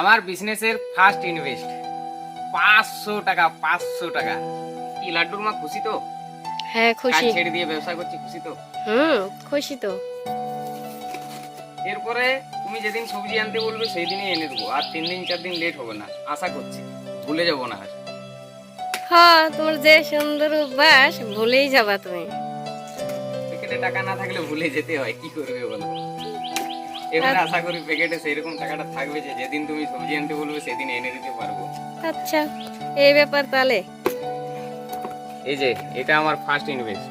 আমার বিজনেসের first invest পাঁচশো টাকা পাঁচশো টাকা। কি লাড্ডুর মা খুশি তো? হ্যাঁ খুশি। ছেড়ে দিয়ে ব্যবসা করছি খুশি তো? হুম খুশি তো। এরপরে তুমি যেদিন সবজি আনতে বলবে সেই দিনই এনে দেবো। আর তিন দিন চার দিন লেট হবে না। আশা করছি। ভুলে যাব না আর। হ্যাঁ তোমার যে সুন্দর অভ্যাস ভুলেই যাবা তুমি। টাকা না থাকলে ভুলে যেতে হয়। কি করবে বলো? এবারে আশা করি প্যাকেটে সেই রকম টাকাটা থাকবে যে যেদিন তুমি সবজি আনতে বলবে সেদিন এনে দিতে পারব। আচ্ছা এই ব্যাপার তাহলে। এই যে এটা আমার ফার্স্ট ইনভেস্ট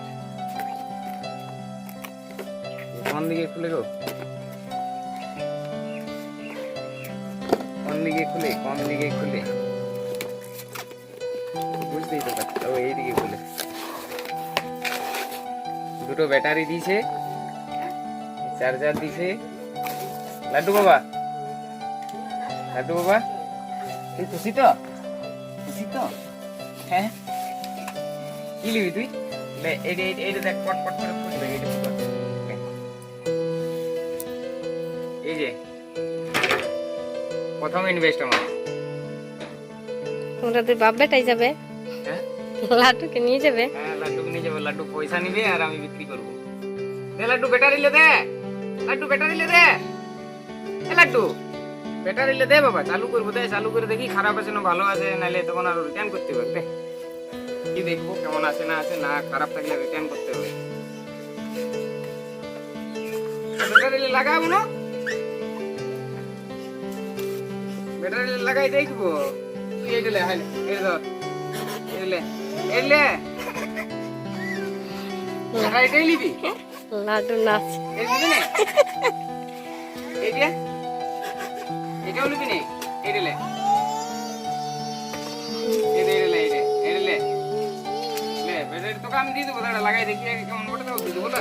কোন দিকে খুলে গো? কোন দিকে খুলে কোন দিকে খুলে? বুঝতেই তো পারছি ও এইদিকে খুলে। দুটো ব্যাটারি দিয়েছে চার্জার দিয়েছে লাড্ডু বাবা? লাড্ডু বাবা? তুই খুশি তো? খুশি তো? হ্যাঁ। কি লিবি তুই? এইটা দেখ পট পট করে ফুটবে এইটা এই। যে। প্রথম ইনভেস্ট আমার। তোমরা দুই বাপ বেটাই যাবে। হ্যাঁ? লাড্ডুকে নিয়ে যাবে। হ্যাঁ লাড্ডু নিয়ে যাব। লাড্ডু পয়সা নিবে আর আমি বিক্রি করব। দে লাড্ডু ব্যাটারি লে দে। লাড্ডু ব্যাটারি লে দে। এ লাড্ডু। ব্যাটারি লে দে বাবা চালু করব দে চালু করে দেখি খারাপ আছে না ভালো আছে নাহলে তখন আর রিটার্ন করতে হবে দে। কি দেখব কেমন আছে না আছে না খারাপ থাকলে রিটার্ন করতে হবে। ব্যাটারি লাগাবো না ব্যাটারি লাগাই দেখব। তুই এইটা লে হাই এই ধর। এই লে এই লে। এটা নিবি? লাড্ডু নাচ। এই নিবি না? এইটা এটাও না? লে। তোকে আমি দিয়ে দেবো দাঁড়া লাগাই দেখি কেমন বটে দেবো দিয়ে দেবো না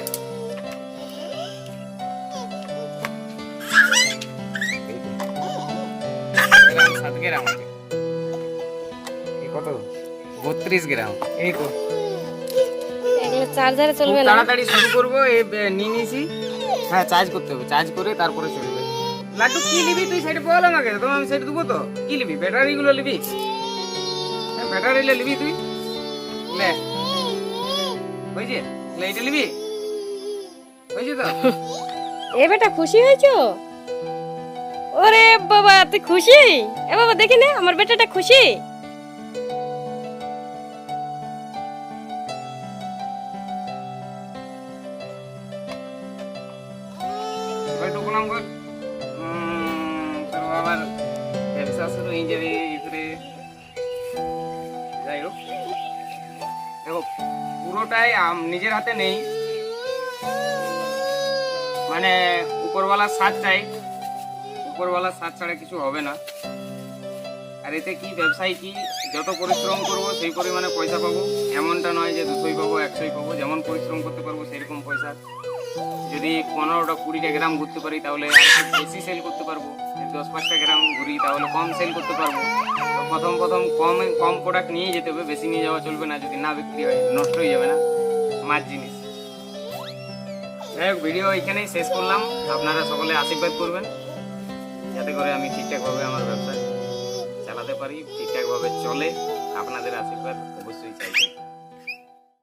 সাত গ্রাম কত? বত্রিশ গ্রাম। এই চার্জারে চলবে না? তাড়াতাড়ি শুরু করব নিয়ে নিয়েছি। হ্যাঁ চার্জ করতে হবে চার্জ করে তারপরে চলবে। লাড্ডু কি নিবি? তুই সেটা বল আমাকে। তোমার আমি সেটা দেবো তো। কি নিবি? ব্যাটারি গুলো নিবি? হ্যাঁ ব্যাটারি লে নিবি তুই। লে হয়েছে লে এটা নিবি? হয়েছে তো? এ বেটা খুশি হয়েছো? ওরে বাবা তুই খুশি? এ বাবা দেখি নে আমার বেটাটা খুশি। এবার ঢুকলাম বাবার ব্যবসা শুরু হয়ে যাবে এরপরে যাই হোক। দেখো, পুরোটাই নিজের হাতে নেই। মানে উপরওয়ালার সাথ চাই। উপরওয়ালার সাথ ছাড়া কিছু হবে না। আর এতে কি ব্যবসায় কি যত পরিশ্রম করব, সেই পরিমাণে পয়সা পাবো। এমনটা নয় যে দুশোই পাবো, একশোই পাবো। যেমন পরিশ্রম করতে পারব, সেরকম পয়সা যদি পনেরোটা কুড়িটা গ্রাম ঘুরতে পারি, তাহলে বেশি সেল করতে পারব? দশ পাঁচটা গ্রাম ঘুরি, তাহলে কম সেল করতে পারব। প্রথম প্রথম কম কম প্রোডাক্ট নিয়ে যেতে হবে, বেশি নিয়ে যাওয়া চলবে না, যদি না বিক্রি হয়, নষ্ট হয়ে যাবে না। মাছ জিনিস। যাই হোক ভিডিও এখানেই শেষ করলাম। আপনারা সকলে আশীর্বাদ করবেন। যাতে করে আমি ঠিকঠাকভাবে আমার ব্যবসা চালাতে পারি, ঠিকঠাকভাবে চলে। আপনাদের আশীর্বাদ অবশ্যই চাইছি